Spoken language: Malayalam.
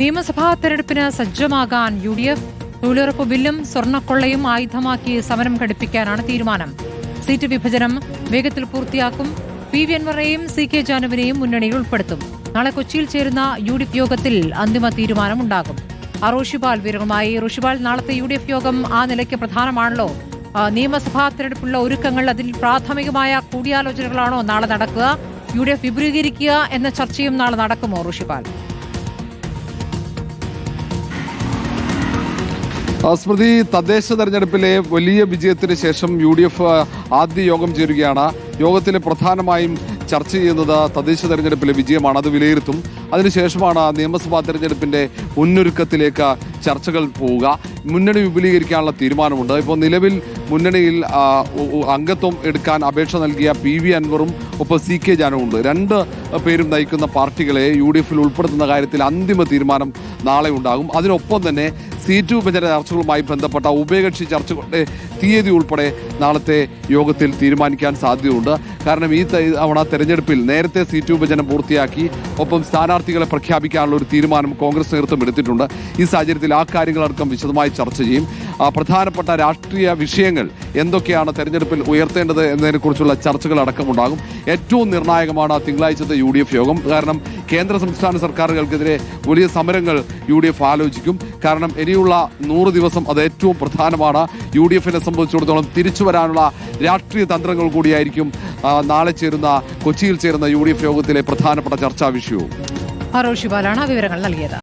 നിയമസഭാ തെരഞ്ഞെടുപ്പിന് സജ്ജമാകാൻ യു ഡി എഫ് തൊഴിലുറപ്പ് ബില്ലും സ്വർണക്കൊള്ളയും ആയുധമാക്കി സമരം ഘടിപ്പിക്കാനാണ് തീരുമാനം. സീറ്റ് വിഭജനം വേഗത്തിൽ പൂർത്തിയാക്കും. പി വി അൻവറേയും സി കെ ജാനുവിനെയും മുന്നണിയിൽ ഉൾപ്പെടുത്തും. നാളെ കൊച്ചിയിൽ ചേരുന്ന യു ഡി എഫ് യോഗത്തിൽ അന്തിമ തീരുമാനമുണ്ടാകും. ആ വിവരങ്ങളുമായി റോഷിപാൽ നാളത്തെ യു ഡി എഫ് യോഗം ആ നിലയ്ക്ക് പ്രധാനമാണല്ലോ. നിയമസഭാ തെരഞ്ഞെടുപ്പുള്ള ഒരുക്കങ്ങൾ അതിൽ പ്രാഥമികമായ കൂടിയാലോചനകളാണോ നാളെ നടക്കുക? യു ഡി എഫ് വിപുലീകരിക്കുക എന്ന ചർച്ചയും നാളെ നടക്കുമോ ഋഷിപാൽ സ്മൃതി തദ്ദേശ തെരഞ്ഞെടുപ്പിലെ വലിയ വിജയത്തിന് ശേഷം യു ഡി എഫ് ആദ്യ യോഗം ചേരുകയാണ്. യോഗത്തിൽ പ്രധാനമായും ചർച്ച ചെയ്യുന്നത് തദ്ദേശ തെരഞ്ഞെടുപ്പിലെ വിജയമാണ്. അത് വിലയിരുത്തും. അതിനുശേഷമാണ് നിയമസഭാ തെരഞ്ഞെടുപ്പിന്റെ മുന്നൊരുക്കത്തിലേക്ക് ചർച്ചകൾ പോവുക. മുന്നണി വിപുലീകരിക്കാനുള്ള തീരുമാനമുണ്ട്. ഇപ്പോൾ നിലവിൽ മുന്നണിയിൽ അംഗത്വം എടുക്കാൻ അപേക്ഷ നൽകിയ പി വി അൻവറും ഒപ്പം സി കെ ജാനും ഉണ്ട്. രണ്ട് പേരും നയിക്കുന്ന പാർട്ടികളെ യു ഡി എഫിൽ ഉൾപ്പെടുത്തുന്ന കാര്യത്തിൽ അന്തിമ തീരുമാനം നാളെ ഉണ്ടാകും. അതിനൊപ്പം തന്നെ സീറ്റ് വിഭജന ചർച്ചകളുമായി ബന്ധപ്പെട്ട ഉഭയകക്ഷി ചർച്ചകളുടെ തീയതി ഉൾപ്പെടെ നാളത്തെ യോഗത്തിൽ തീരുമാനിക്കാൻ സാധ്യതയുണ്ട്. കാരണം ഈ തവണ തെരഞ്ഞെടുപ്പിൽ നേരത്തെ സീറ്റ് വിഭജനം പൂർത്തിയാക്കി ഒപ്പം സ്ഥാനാർത്ഥികളെ പ്രഖ്യാപിക്കാനുള്ള ഒരു തീരുമാനം കോൺഗ്രസ് നേതൃത്വം എടുത്തിട്ടുണ്ട്. ഈ സാഹചര്യത്തിൽ ആ കാര്യങ്ങളടക്കം വിശദമായി ചർച്ച ചെയ്യും. പ്രധാനപ്പെട്ട രാഷ്ട്രീയ വിഷയങ്ങൾ എന്തൊക്കെയാണ് തെരഞ്ഞെടുപ്പിൽ ഉയർത്തേണ്ടത് എന്നതിനെക്കുറിച്ചുള്ള ചർച്ചകൾ അടക്കമുണ്ടാകും ഏറ്റവും നിർണായകമാണ് തിങ്കളാഴ്ചത്തെ യു യോഗം. കാരണം കേന്ദ്ര സംസ്ഥാന സർക്കാരുകൾക്കെതിരെ വലിയ സമരങ്ങൾ യു ഡി എഫ് ആലോചിക്കും. കാരണം ഇനിയുള്ള നൂറ് ദിവസം അത് ഏറ്റവും പ്രധാനമാണ്. യു ഡി എഫിനെ സംബന്ധിച്ചിടത്തോളം തിരിച്ചു വരാനുള്ള രാഷ്ട്രീയ തന്ത്രങ്ങൾ കൂടിയായിരിക്കും നാളെ ചേരുന്ന കൊച്ചിയിൽ ചേരുന്ന യു ഡി എഫ് യോഗത്തിലെ പ്രധാനപ്പെട്ട ചർച്ചാ വിഷയവും. വിവരങ്ങൾ നൽകിയത്.